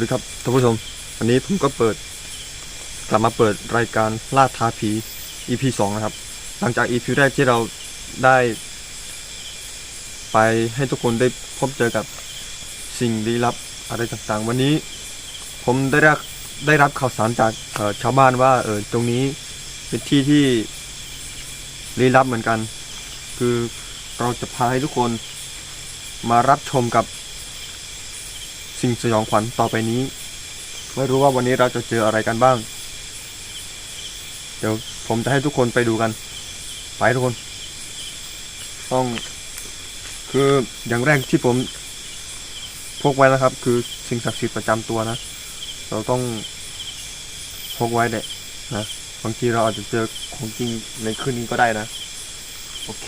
ดีครับท่านผู้ชม วันนี้ผมก็เปิดกลับมาเปิดรายการล่าท้าผี EP 2นะครับ หลังจาก EP แรกที่เราได้ ไปให้ทุกคนได้พบเจอกับสิ่งลี้ลับอะไรต่างๆ วันนี้ผมได้รับได้รับข่าวสารจากชาวบ้านว่าเออตรงนี้เป็นที่ที่ลี้ลับเหมือนกัน คือเราจะพาให้ทุกคนมารับชมกับ สิ่งสยองขวัญต่อไปนี้ ไม่รู้ว่าวันนี้เราจะเจออะไรกันบ้าง เดี๋ยวผมจะให้ทุกคนไปดูกัน ไปทุกคน ต้อง คืออย่างแรกที่ผมพกไว้นะครับ คือสิ่งศักดิ์สิทธิ์ประจำตัวนะ เราต้องพกไว้เด็นะบางทีเราอาจจะเจอของจริงในคืนนี้ก็ได้นะ โอเค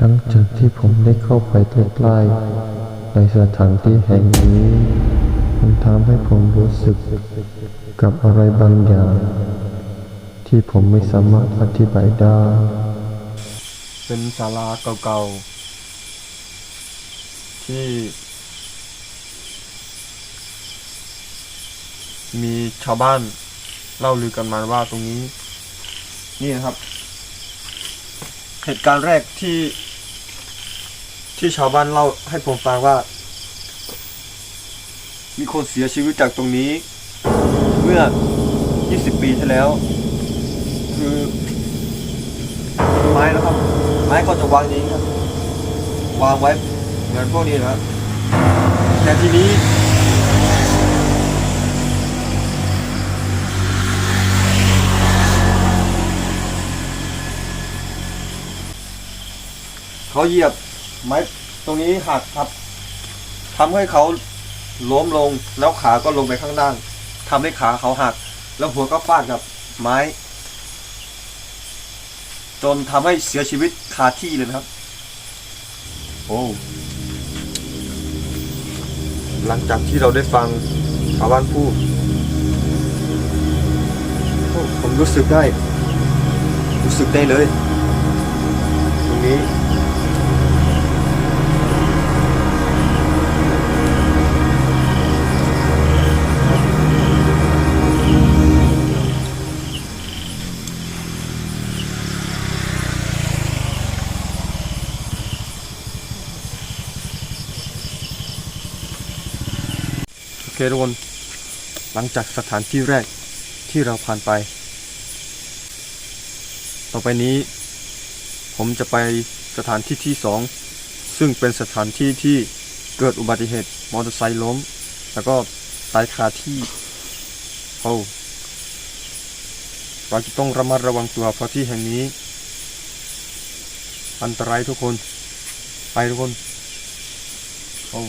หลังจากที่ผมได้เข้าไปใกล้ๆในสถานที่แห่งนี้ มันทำให้ผมรู้สึกกับอะไรบางอย่าง ที่ผมไม่สามารถอธิบายได้ เป็นศาลาเก่าๆ ที่ มีชาวบ้านเล่าลือกันมาว่าตรงนี้ นี่นะครับ เหตุการณ์แรกที่ ที่ชาวบ้านเล่าให้ผมฟังว่า มีคนเสียชีวิตจากตรงนี้ เมื่อ 20 ปีที่แล้ว คือ ไม้นะครับ ไม้ก็จะวางอย่างนี้ครับ วางไว้เหมือนพวกนี้นะครับแต่ทีนี้เขาเหยียบ ไม้ตรงนี้หักครับทำให้เขาล้มลงแล้วขาก็ลงไปข้างล่างทำให้ขาเขาหัก แล้วหัวก็ฟาดกับไม้ จนทำให้เสียชีวิตคาที่เลยนะครับ โอ้หลังจากที่เราได้ฟังชาวบ้านพูดผมรู้สึกได้ รู้สึกได้เลย ทุกคน หลังจากสถานที่แรกที่เราผ่านไป ต่อไปนี้ ผมจะไปสถานที่ที่สองซึ่งเป็นสถานที่ที่เกิดอุบัติเหตุมอเตอร์ไซค์ล้ม แล้วก็ตายคาที่โอ้เราจะต้องระมัดระวังตัวเพราะที่แห่งนี้ อันตรายทุกคน ไปทุกคนโอ้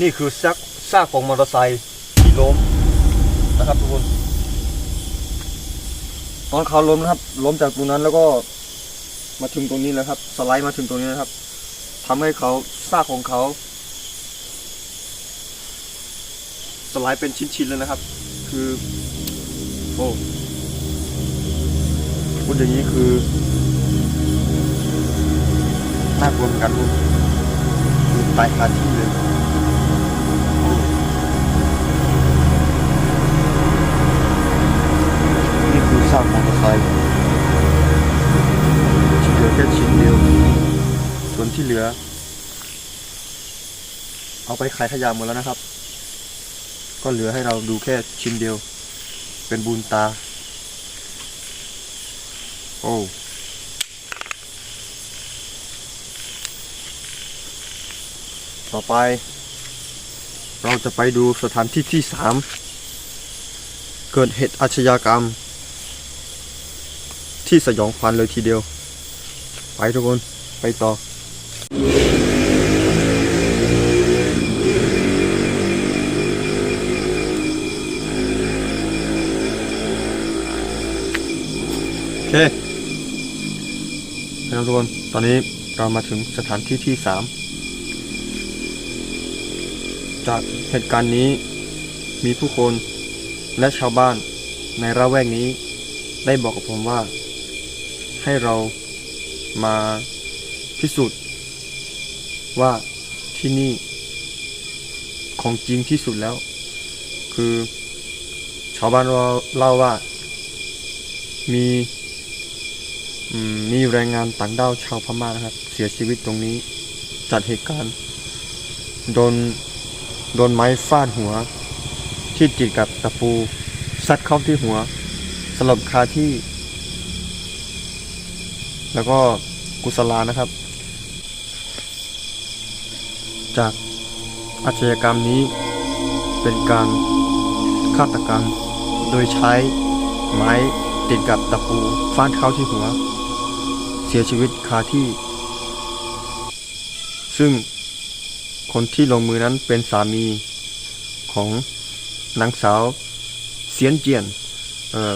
นี่คือซากซากของมอเตอร์ไซค์ที่ล้มนะครับทุกคนตอนเขาล้มนะครับ ล้มจากตรงนั้นแล้วก็มาถึงตรงนี้แล้วครับ สไลด์มาถึงตรงนี้นะครับทำให้เขาซากของเขา สไลด์เป็นชิ้นๆเลยนะครับ คือโอ้พูดอย่างนี้คือน่ากลัวเหมือนกันคือตายคาที่เลย ค่ชิ้นเดียว ส่วนที่เหลือ เอาไปขายขยะหมดแล้วนะครับ ก็เหลือให้เราดูแค่ชิ้นเดียว เป็นบุญตา โอ้ต่อไป เราจะไปดูสถานที่ที่สามเกิดเหตุอาชญากรรม ที่สยองขวัญเลยทีเดียว ไปทุกคน ไปต่อโอเคครับทุกคน ตอนนี้เรามาถึงสถานที่ที่สามจากเหตุการณ์นี้มีผู้คนและชาวบ้านในระแวกนี้ได้บอกกับผมว่า ให้เรา มาพิสูจน์ว่าที่นี่ของจริงที่สุดแล้ว คือชาวบ้านเราเล่าว่ามีมีแรงงานต่างด้าวชาวพม่านะครับ เสียชีวิตตรงนี้จากเหตุการณ์โดนโดนไม้ฟาดหัว ที่ติดกับตะปูซัดเข้าที่หัว สลบคาที่ แล้วก็กุศลานะครับ จากอาชญากรรมนี้เป็นการฆาตกรรม โดยใช้ไม้ติดกับตะปูฟาดเข้าที่หัว เสียชีวิตคาที่ ซึ่งคนที่ลงมือนั้นเป็นสามีของนางสาวเซียนเจียน เอ่อ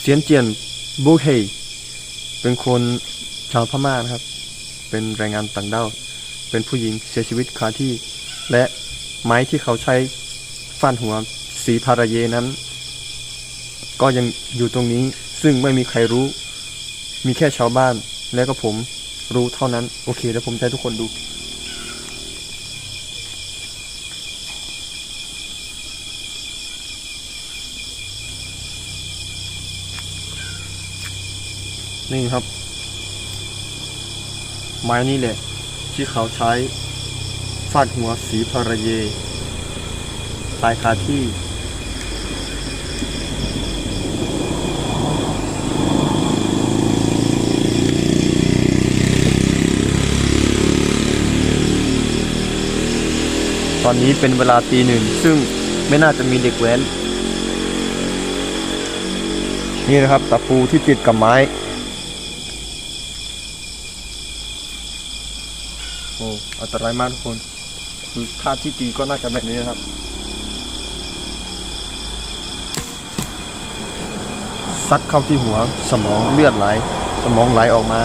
เซียนเจียนบูเฮย เป็นคนชาวพม่านะครับ เป็นแรงงานต่างด้าว เป็นผู้หญิงเสียชีวิตคาที่ และไม้ที่เขาใช้ฟาดหัวสีพาราเยนั้น ก็ยังอยู่ตรงนี้ ซึ่งไม่มีใครรู้ มีแค่ชาวบ้านและก็ผมรู้เท่านั้น โอเค แล้วผมจะให้ทุกคนดู นี่ครับ ไม้นี่แหละ ที่เขาใช้ฟาดหัวสีพระเย ตายคาที่ ตอนนี้เป็นเวลาตีหนึ่ง ซึ่งไม่น่าจะมีเด็กแว้น นี่นะครับตะปูที่ติดกับไม้ โอ้อันตรายมากทุกคน คือท่าที่ตีก็น่าจะแบบนี้นะครับซัดเข้าที่หัวสมองเลือดไหล สมองไหลออกมา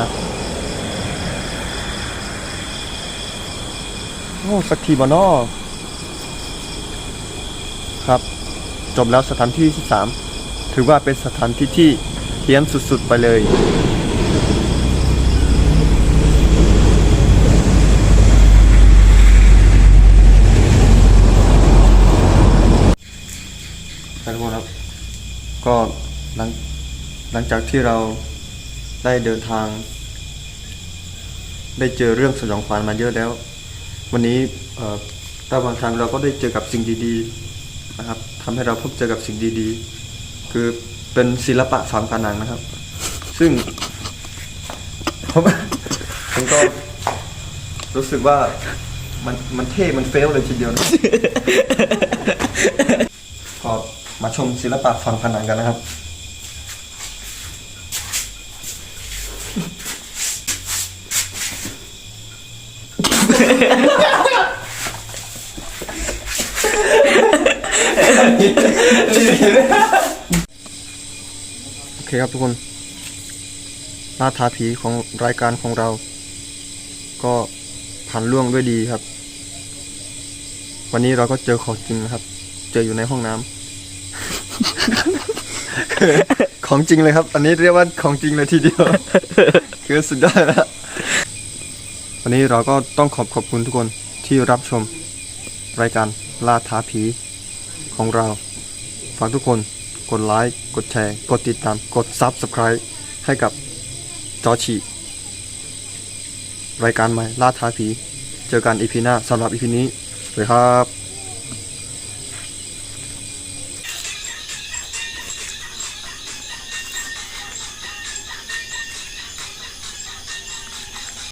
โอ้สักทีบอนอครับ จบแล้วสถานที่ที่สามถือว่าเป็นสถานที่ที่เฮี้ยนสุดๆไปเลย ครับทุกคนครับ ก็หลังหลังจากที่เราได้เดินทาง ได้เจอเรื่องสยองขวัญมาเยอะแล้ว วันนี้ระหว่างทางเราก็ได้เจอกับสิ่งดีๆนะครับทำให้เราพบเจอกับสิ่งดีๆ คือเป็นศิลปะฝังผนังนะครับ ซึ่งผมผมก็รู้สึกว่ามันมันเท่ มันเฟลเลยทีเดียวนะก็ มาชมศิลปะฝังผนังกันนะครับ โอเคครับทุกคนล่าทาผีของรายการของเรา ก็ผ่านล่วงด้วยดีครับ วันนี้เราก็เจอของจริงนะครับ เจออยู่ในห้องน้ำ ของจริงเลยครับ อันนี้เรียกว่าของจริงเลยทีเดียว คือสุดยอดแล้ววันนี้เราก็ต้องขอบขอบคุณทุกคนที่รับชมรายการล่าท้าผีของเรา ฝากทุกคนกดไลค์ กดแชร์ กดติดตาม กด Subscribe ให้กับจอชีรายการใหม่ล่าท้าผี เจอกันอีพีหน้าสำหรับอีพีนี้สวัสดีครับ